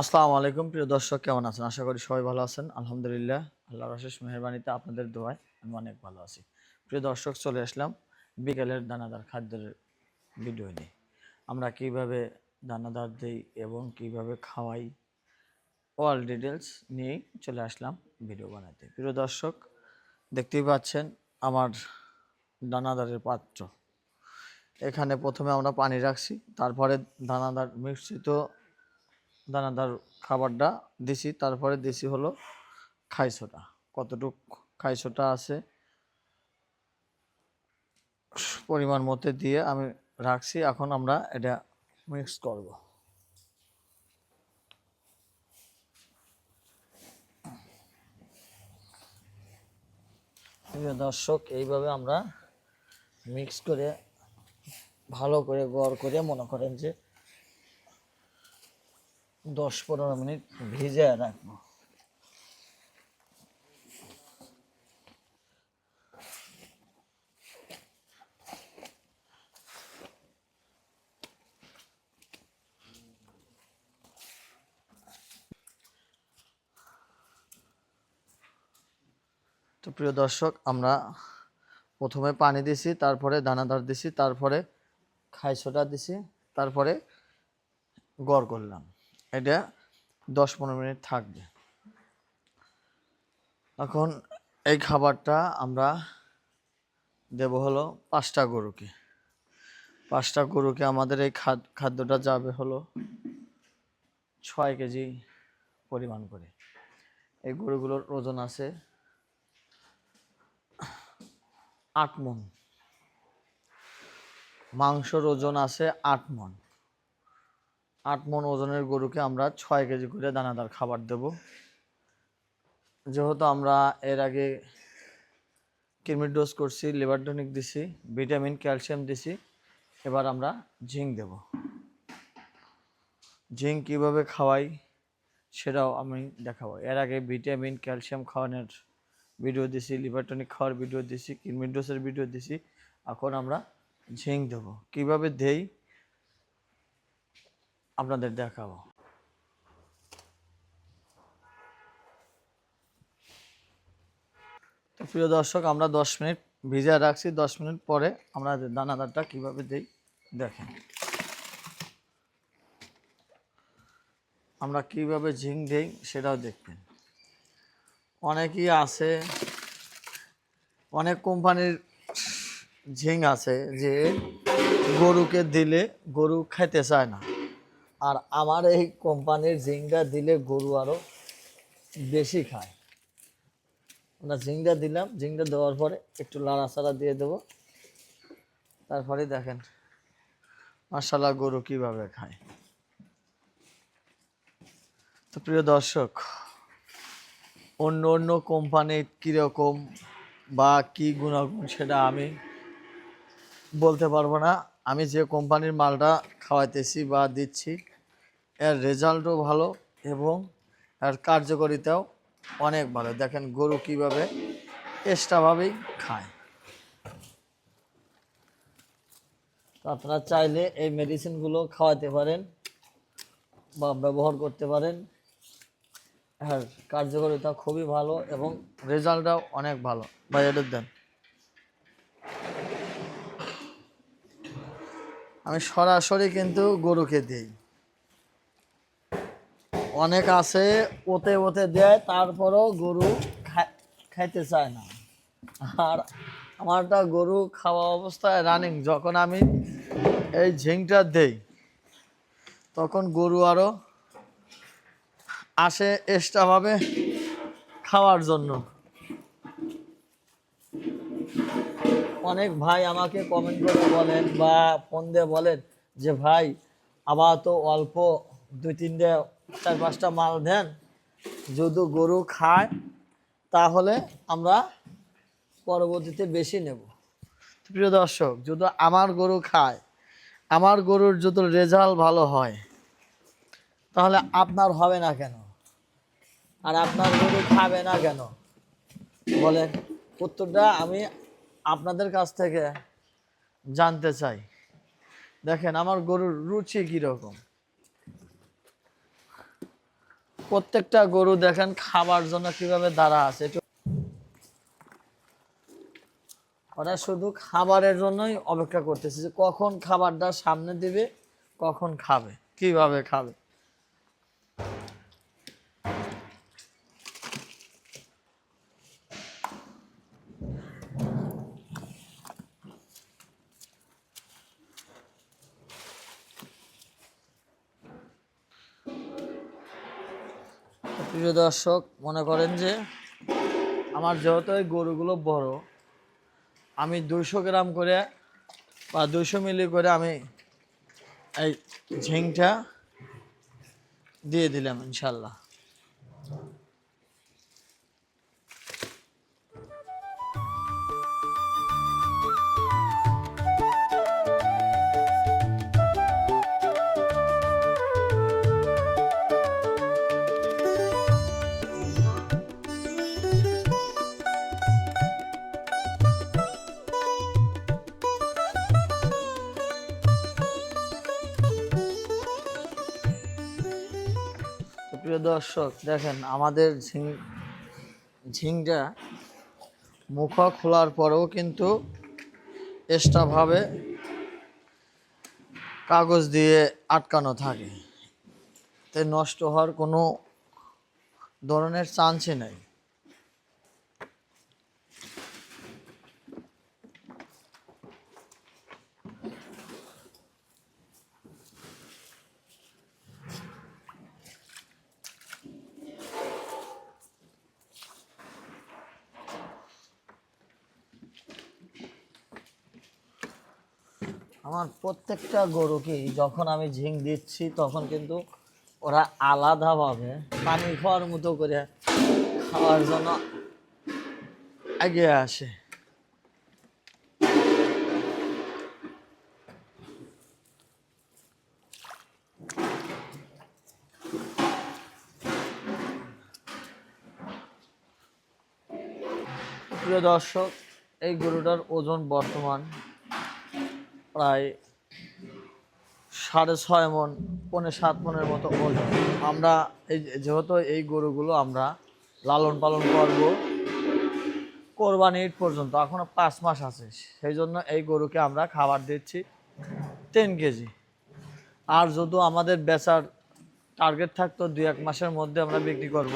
আসসালামু আলাইকুম, প্রিয় দর্শক, কেমন আছেন? আশা করি সবাই ভালো আছেন। আলহামদুলিল্লাহ, আল্লাহর অশেষ মেহরবানিতে আপনাদের দোয়ায় আমি অনেক ভালো আছি। প্রিয় দর্শক, চলে আসলাম বিকেলের দানাদার খাদ্যের ভিডিও নিয়ে। আমরা কীভাবে দানাদার দিই এবং কীভাবে খাওয়াই অল ডিটেলস নিয়েই চলে আসলাম ভিডিও বানাতে। প্রিয় দর্শক, দেখতেই পাচ্ছেন আমার দানাদারের পাত্র। এখানে প্রথমে আমরা পানি রাখছি, তারপরে দানাদার মিশ্রিত দানাদার খাবারটা দিছি তারপরে দিছি হলো খাইছোটা কতটুক খাইছোটা আছে পরিমাণ মতে দিয়ে আমি রাখছি। এখন আমরা এটা মিক্স করব। দর্শক, এইভাবে আমরা মিক্স করে ভালো করে গড় করে মনে করেন যে দশ পনেরো মিনিট ভিজে রাখব। তো প্রিয় দর্শক, আমরা প্রথমে পানি দিছি, তারপরে দানাদার দিছি, তারপরে খাইছোটা দিছি, তারপরে গড় করলাম। এটা দশ পনেরো মিনিট থাকবে। এখন এই খাবারটা আমরা দেব হলো পাঁচটা গরুকে। পাঁচটা গরুকে আমাদের এই খাদ- খাদ্যটা যাবে হলো ছয় কেজি পরিমাণ করে। এই গরুগুলোর ওজন আছে আট মন। মাংসর ওজন আছে আট মন। আট মন ওজনের গরুকে আমরা ছয় কেজি করে দানাদার খাবার দেব। যেহেতু আমরা এর আগে কিরমির ডোজ করছি, লিভার দিছি, ভিটামিন, ক্যালসিয়াম দিছি, এবার আমরা জিঙ্ক দেব। জিঙ্ক কীভাবে খাওয়াই সেটাও আমি দেখাবো। এর আগে ভিটামিন, ক্যালসিয়াম খাওয়ানোর ভিডিও দিছি, লিভার টনিক খাওয়ার ভিডিও দিছি কিরমির ডোজের ভিডিও দিছি, এখন আমরা জিঙ্ক দেবো। কীভাবে দেই? আপনাদের দেখাবো। তো প্রিয় দর্শক, আমরা দশ মিনিট ভিজে রাখছি। দশ মিনিট পরে আমরা দানাদারটা কীভাবে দেই, দেখেন। আমরা কীভাবে ঝিং দেই সেটাও দেখবেন। অনেকই আছে, অনেক কোম্পানির ঝিং আছে যে গরুকে দিলে গরু খেতে চায় না। আর আমার এই কোম্পানির ঝিংটা দিলে গরু আরও বেশি খায়। আমরা ঝিংটা দিলাম ঝিংটা দেওয়ার পরে একটু লাড়াচাড়া দিয়ে দেবো। তারপরে দেখেন মাসাল্লাহ গরু কীভাবে খায়। তো প্রিয় দর্শক, অন্য অন্য কোম্পানি কীরকম বা কী গুণাগুণ সেটা আমি বলতে পারব না। আমি যে কোম্পানির মালটা খাওয়াইতেছি বা দিচ্ছি, এর রেজাল্টও ভালো এবং এর কার্যকারিতাও অনেক ভালো। দেখেন গরু কীভাবে এক্সট্রাভাবেই খায়। আপনারা চাইলে এই মেডিসিনগুলো খাওয়াতে পারেন বা ব্যবহার করতে পারেন। হ্যাঁ কার্যকারিতা খুবই ভালো এবং রেজাল্টটাও অনেক ভালো। এটা দেন। আমি সরাসরি কিন্তু গরুকে দিই। অনেক আছে, ওতে ওতে দেয়, তারপরও গরু খাইতে চায় না। আর আমারটা গরু খাওয়া অবস্থায় রানিং যখন আমি এই ঝিংটা দেই, তখন গরু আরও আসে এক্সট্রাভাবে খাওয়ার জন্য। অনেক ভাই আমাকে কমেন্ট করে বলেন বা ফোন দিয়ে বলেন যে, ভাই আবার তো অল্প দুই তিনটে চার, পাঁচটা মাল দেন। যদি গরু খায়, তাহলে আমরা পরবর্তীতে বেশি নেব। প্রিয় দর্শক, যদি আমার গরু খায়, আমার গরুর যদি রেজাল্ট ভালো হয়, তাহলে আপনার হবে না কেন? আর আপনার গরু খাবে না কেন? বলেন, উত্তরটা আমি আপনাদের কাছ থেকে জানতে চাই। দেখেন, আমার গরুর রুচি কীরকম? প্রত্যেকটা গরু দেখেন খাবার জন্য কীভাবে দাঁড়া আছে ওরা শুধু খাবারের জন্যই অপেক্ষা করতেছে যে কখন খাবারটা সামনে দিবে, কখন খাবে, কীভাবে খাবে প্রিয় দর্শক, মনে করেন যে আমার যেহেতু এই গরুগুলো বড়, আমি দুইশো গ্রাম করে বা দুইশো মিলি করে আমি এই ঝিংটা দিয়ে দিলাম ইনশাল্লাহ। প্রিয় দর্শক, দেখেন আমাদের ঝিং, ঝিংটা মুখ খোলার পরেও কিন্তু এক্সট্রাভাবে কাগজ দিয়ে আটকানো থাকে। তাই নষ্ট হওয়ার কোনো ধরনের চান্সই নেই। আমার প্রত্যেকটা গরুকেই যখন আমি ঝিং দিচ্ছি, তখন কিন্তু ওরা আলাদাভাবে পানি খাওয়ার মতো করে খাওয়ার জন্য এগিয়ে আসে। প্রিয় দর্শক, এই গরুটার ওজন বর্তমান প্রায় সাড়ে ছয় মন, পৌনে সাত মনের মতো ওজন। আমরা এই যেহেতু এই গরুগুলো আমরা লালন পালন করব কোরবানি ঈদ পর্যন্ত এখনও পাঁচ মাস আছে। সেই জন্য এই গরুকে আমরা খাবার দিচ্ছি তিন কেজি। আর যদি আমাদের বেচার টার্গেট থাকতো দুই এক মাসের মধ্যে আমরা বিক্রি করব,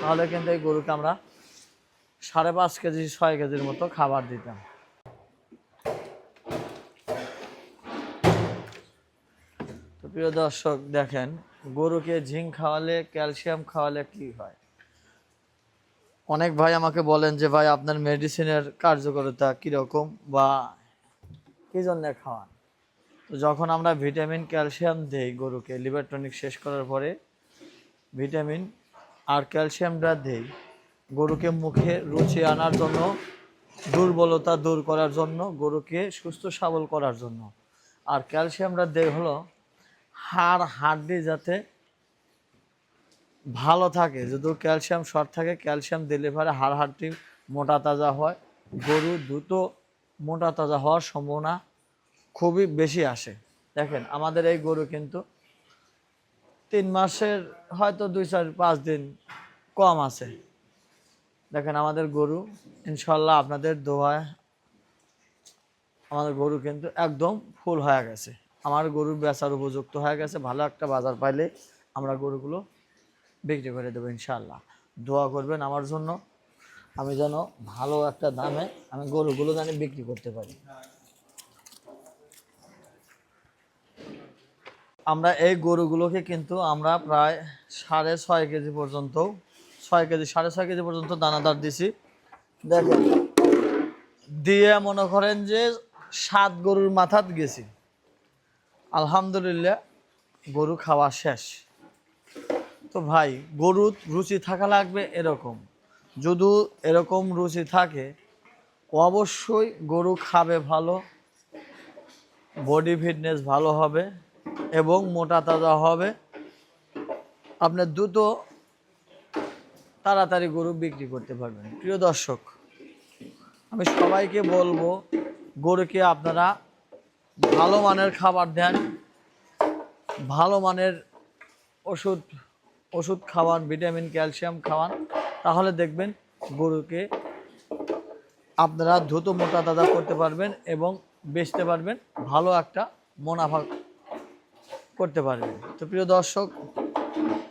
তাহলে কিন্তু এই গরুকে আমরা সাড়ে পাঁচ কেজি, ছয় কেজির মতো খাবার দিতাম। প্রিয় দর্শক, দেখেন, গরুকে ঝিঙ্ক খাওয়ালে, ক্যালসিয়াম খাওয়ালে কি হয়? অনেক ভাই আমাকে বলেন যে, ভাই, আপনার মেডিসিনের কার্যকারিতা কীরকম বা কী জন্য খাওয়ান? তো যখন আমরা ভিটামিন, ক্যালসিয়াম দেই গরুকে লিভার টনিক শেষ করার পরে ভিটামিন আর ক্যালসিয়ামটা দেই গরুকে মুখে রুচি আনার জন্য, দুর্বলতা দূর করার জন্য, গরুকে সুস্থ সবল করার জন্য। আর ক্যালসিয়ামটা দেয় হলো হাড় হাড্ডি যাতে ভালো থাকে। যদি ক্যালসিয়াম শর্ট থাকে, ক্যালসিয়াম দিলে পরে হাড় হাড্ডি মোটা তাজা হয়। গরু দ্রুত মোটা তাজা হওয়ার সম্ভাবনা খুবই বেশি আসে। দেখেন, আমাদের এই গরু কিন্তু তিন মাসের হয়তো দুই চার পাঁচ দিন কম আছে। দেখেন, আমাদের গরু, ইনশাল্লাহ আপনাদের দোয়ায় আমাদের গরু কিন্তু একদম ফুল হয়ে গেছে। আমার গরু বেচার উপযুক্ত হয়ে গেছে। ভালো একটা বাজার পাইলে আমরা গরুগুলো বিক্রি করে দেবো ইনশাল্লাহ দোয়া করবেন আমার জন্য। আমি যেন ভালো একটা দামে আমি গরুগুলো জানি বিক্রি করতে পারি। আমরা এই গরুগুলোকে কিন্তু আমরা প্রায় সাড়ে ছয় কেজি পর্যন্ত, ছয় কেজি, সাড়ে ছয় কেজি পর্যন্ত দানাদার দিছি। দেখেন, দিয়ে মনে করেন যে সাত গরুর মাথাত গেছি। আলহামদুলিল্লাহ, গরু খাওয়া শেষ। তো ভাই গরুর রুচি থাকা লাগবে এরকম। যদি এরকম রুচি থাকে, অবশ্যই গরু খাবে ভালো, বডি ফিটনেস ভালো হবে এবং মোটা তাজা হবে। আপনার দ্রুত তাড়াতাড়ি গরু বিক্রি করতে পারবেন। প্রিয় দর্শক, আমি সবাইকে বলব, গরুকে আপনারা ভালো মানের খাবার দেন, ভালো মানের ওষুধ ওষুধ খাওয়ান, ভিটামিন, ক্যালসিয়াম খাওয়ান, তাহলে দেখবেন গরুকে আপনারা দ্রুত মোটা তাজা করতে পারবেন এবং বেচতে পারবেন, ভালো একটা মুনাফা করতে পারবেন। তো প্রিয় দর্শক,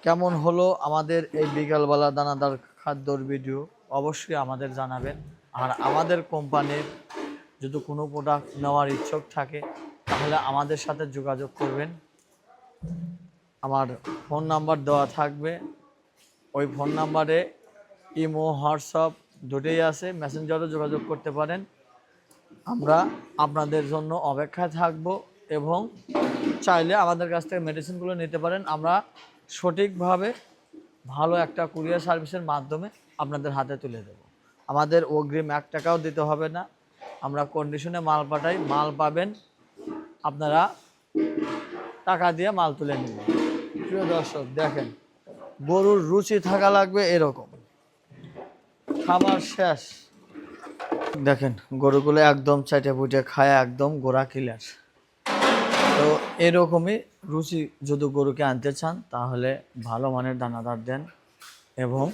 কেমন হলো আমাদের এই বিকালবেলা দানাদার খাদ্যর ভিডিও অবশ্যই আমাদের জানাবেন। আর আমাদের কোম্পানির যদি কোনো প্রোডাক্ট নেওয়ার ইচ্ছুক থাকে, তাহলে আমাদের সাথে যোগাযোগ করবেন। আমার ফোন নাম্বার দেওয়া থাকবে। ওই ফোন নাম্বারে ইমো, হোয়াটসঅ্যাপ দুটোই আছে। মেসেঞ্জারও যোগাযোগ করতে পারেন। আমরা আপনাদের জন্য অপেক্ষায় থাকব এবং চাইলে আমাদের কাছ থেকে মেডিসিনগুলো নিতে পারেন। আমরা সঠিকভাবে ভালো একটা কুরিয়ার সার্ভিসের মাধ্যমে আপনাদের হাতে তুলে দেব। আমাদের অগ্রিম এক টাকাও দিতে হবে না। আমরা কন্ডিশনে মাল পাঠাই, মাল পাবেন, আপনারা টাকা দিয়ে মাল তুলে নেবেন। প্রিয় দর্শক, দেখেন, গরুর রুচি থাকা লাগবে এরকম। খাবার শেষ। দেখেন, গরুগুলো একদম চাইটে পুটে খায়, একদম গোড়া কিলার তো এরকমই রুচি যদি গরুকে আনতে চান, তাহলে ভালো মানের দানাদার দেন এবং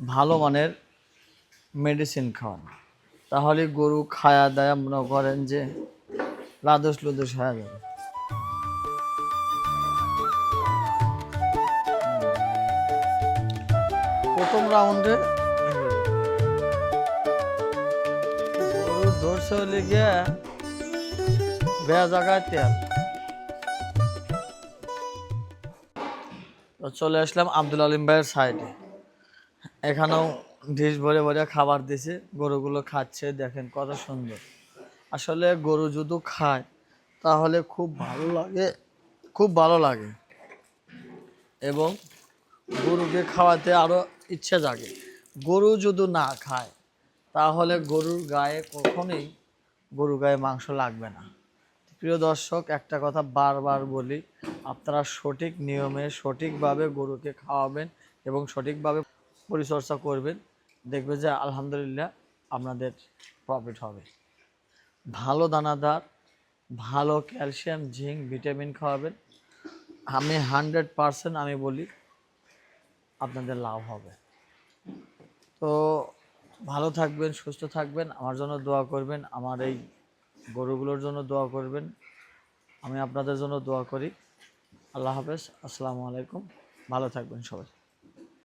ভালো মানের মেডিসিন খাওয়ান। তাহলে গরু খায়া দায়া মনে করেন যে লাদুস লুদুস হয়ে যাবে। প্রথম রাউন্ডে ধরছে হলে বেয়া জায়গায় তেল। চলে আসলাম আব্দুল আলিম ভাইয়ের সাইডে এখানেও ডিশ ভরে ভরে খাবার দিছে, গরুগুলো খাচ্ছে, দেখেন কত সুন্দর। আসলে গরু যদি খায়, তাহলে খুব ভালো লাগে, খুব ভালো লাগে। এবং গরুকে খাওয়াতে আরও ইচ্ছে জাগে। গরু যদি না খায়, তাহলে গরুর গায়ে কখনোই গরু গায়ে মাংস লাগবে না। প্রিয় দর্শক, একটা কথা বারবার বলি, আপনারা সঠিক নিয়মে সঠিকভাবে গরুকে খাওয়াবেন এবং সঠিকভাবে পরিচর্যা করবেন। দেখবে যে আলহামদুলিল্লাহ আপনাদের প্রফিট হবে। ভালো দানাদার, ভালো ক্যালসিয়াম জিঙ্ক ভিটামিন খাওয়াবেন। আমি হান্ড্রেড পারসেন্ট আমি বলি আপনাদের লাভ হবে। তো ভালো থাকবেন, সুস্থ থাকবেন, আমার জন্য দোয়া করবেন, আমার এই গরুগুলোর জন্য দোয়া করবেন। আমি আপনাদের জন্য দোয়া করি। আল্লাহ হাফেজ, আসসালামু আলাইকুম। ভালো থাকবেন সবাই।